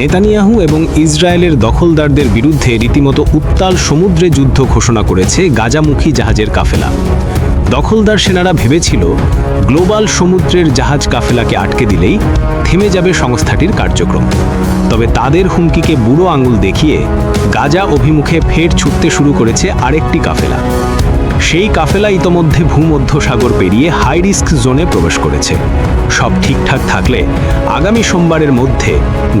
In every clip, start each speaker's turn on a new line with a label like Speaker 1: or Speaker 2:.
Speaker 1: Netanyahu এবং ইসরায়েলের দখলদারদের বিরুদ্ধে রীতিমতো উত্তাল সমুদ্রে যুদ্ধ ঘোষণা করেছে গাজামুখী জাহাজের কাফেলা। দখলদার সেনারা ভেবেছিল, গ্লোবাল সমুদ্রের জাহাজ কাফেলাকে আটকে দিলেই থেমে যাবে সংস্থাটির কার্যক্রম। তবে তাদের হুমকিকে বুড়ো আঙুল দেখিয়ে গাজা অভিমুখে ফের ছুটতে শুরু করেছে আরেকটি কাফেলা। সেই কাফেলা ইতোমধ্যে ভূমধ্য সাগর পেরিয়ে হাই রিস্ক জোনে প্রবেশ করেছে। সব ঠিকঠাক থাকলে আগামী সোমবারের মধ্যে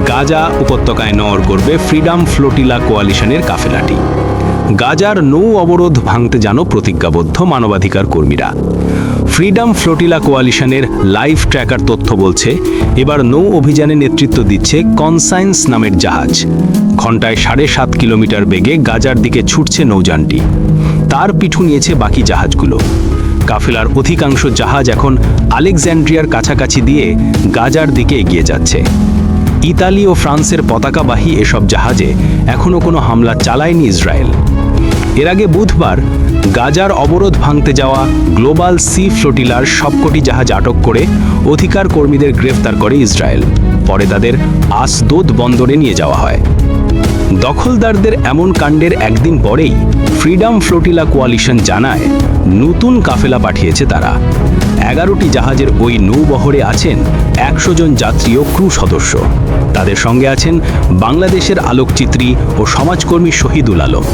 Speaker 1: গাজা উপত্যকায় নর করবে ফ্রিডম ফ্লোটিলা কোয়ালিশনের কাফেলাটি। গাজার নৌ অবরোধ ভাঙতে জানো প্রতিজ্ঞাবদ্ধ মানবাধিকার কর্মীরা। ফ্রিডম ফ্লোটিলা কোয়ালিশনের লাইভ ট্র্যাকার তথ্য বলছে, এবার নৌ অভিযানে নেতৃত্ব দিচ্ছে কনসাইন্স নামের জাহাজ। ঘন্টায় সাড়ে সাত কিলোমিটার বেগে গাজার দিকে ছুটছে নৌযানটি। তার পিছু নিয়েছে বাকি জাহাজগুলো। কাফেলার অধিকাংশ জাহাজ এখন আলেকজান্ড্রিয়ার কাছাকাছি দিয়ে গাজার দিকে এগিয়ে যাচ্ছে। ইতালি ও ফ্রান্সের পতাকাবাহী এসব জাহাজে এখনও কোনো হামলা চালায়নি ইসরায়েল। এর আগে বুধবার গাজার অবরোধ ভাঙতে যাওয়া গ্লোবাল সি ফ্লোটিলার সবকটি জাহাজ আটক করে অধিকার কর্মীদের গ্রেফতার করে ইসরায়েল। পরে তাদের আসদোদ বন্দরে নিয়ে যাওয়া হয়। দখলদারদের এমন কাণ্ডের একদিন পরেই ফ্রিডম ফ্লোটিলা কোয়ালিশন জানায়, নতুন কাফেলা পাঠিয়েছে তারা। এগারোটি জাহাজের ওই নৌবহরে আছেন একশো জন যাত্রী ও ক্রু সদস্য। তাদের সঙ্গে আছেন বাংলাদেশের আলোকচিত্রী ও সমাজকর্মী শহীদুল আলম।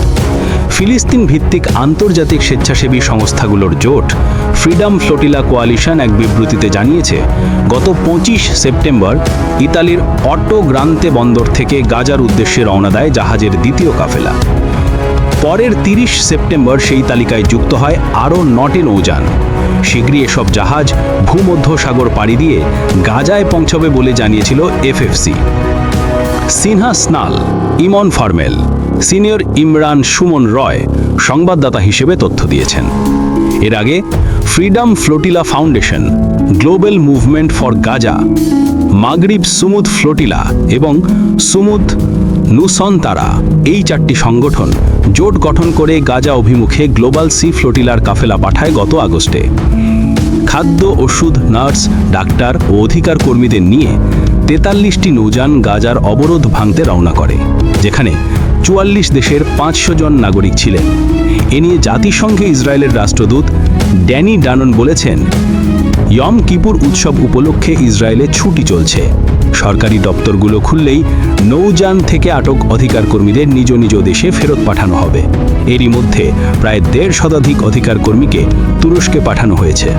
Speaker 1: ফিলিস্তিন ভিত্তিক আন্তর্জাতিক স্বেচ্ছাসেবী সংস্থাগুলোর জোট ফ্রিডম ফ্লোটিলা কোয়ালিশন এক বিবৃতিতে জানিয়েছে, গত পঁচিশ সেপ্টেম্বর ইতালির অটো গ্রান্তে বন্দর থেকে গাজার উদ্দেশ্যে রওনা দেয় জাহাজের দ্বিতীয় কাফেলা। পরের তিরিশ সেপ্টেম্বর সেই তালিকায় যুক্ত হয় আরও নটি নৌযান। শীঘ্রই এসব জাহাজ ভূমধ্য সাগর পাড়ি দিয়ে গাজায় পৌঁছবে বলে জানিয়েছিল এফএফসি। সিনহা স্নাল, ইমন ফার্মেল, সিনিয়র ইমরান সুমন রয় সংবাদদাতা হিসেবে তথ্য দিয়েছেন। এর আগে Freedom Flotilla Foundation, Global Movement for Gaza, Maghreb Sumud Flotilla এবং সুমুদ নুসন্তারা, এই চারটি সংগঠন জোট গঠন করে গাজা অভিমুখে গ্লোবাল সি ফ্লোটিলার কাফেলা পাঠায় গত আগস্টে। খাদ্য, ওষুধ, নার্স, ডাক্তার ও অধিকার কর্মীদের নিয়ে তেতাল্লিশটি নৌযান গাজার অবরোধ ভাঙতে রওনা করে, যেখানে চুয়াল্লিশ দেশের পাঁচশো জন নাগরিক ছিলেন। এ নিয়ে জাতিসংঘে ইসরায়েলের রাষ্ট্রদূত ড্যানি ডানন বলেছেন ইয়ম কিপুর উৎসব উপলক্ষে ইসরায়েলে ছুটি চলছে। সরকারি দপ্তরগুলো খুললেই নৌযান থেকে আটক অধিকার কর্মীদের নিজ নিজ দেশে ফেরত পাঠানো হবে। এরই মধ্যে প্রায় দেড় শতাধিক অধিকার কর্মীকে তুরস্কে পাঠানো হয়েছে।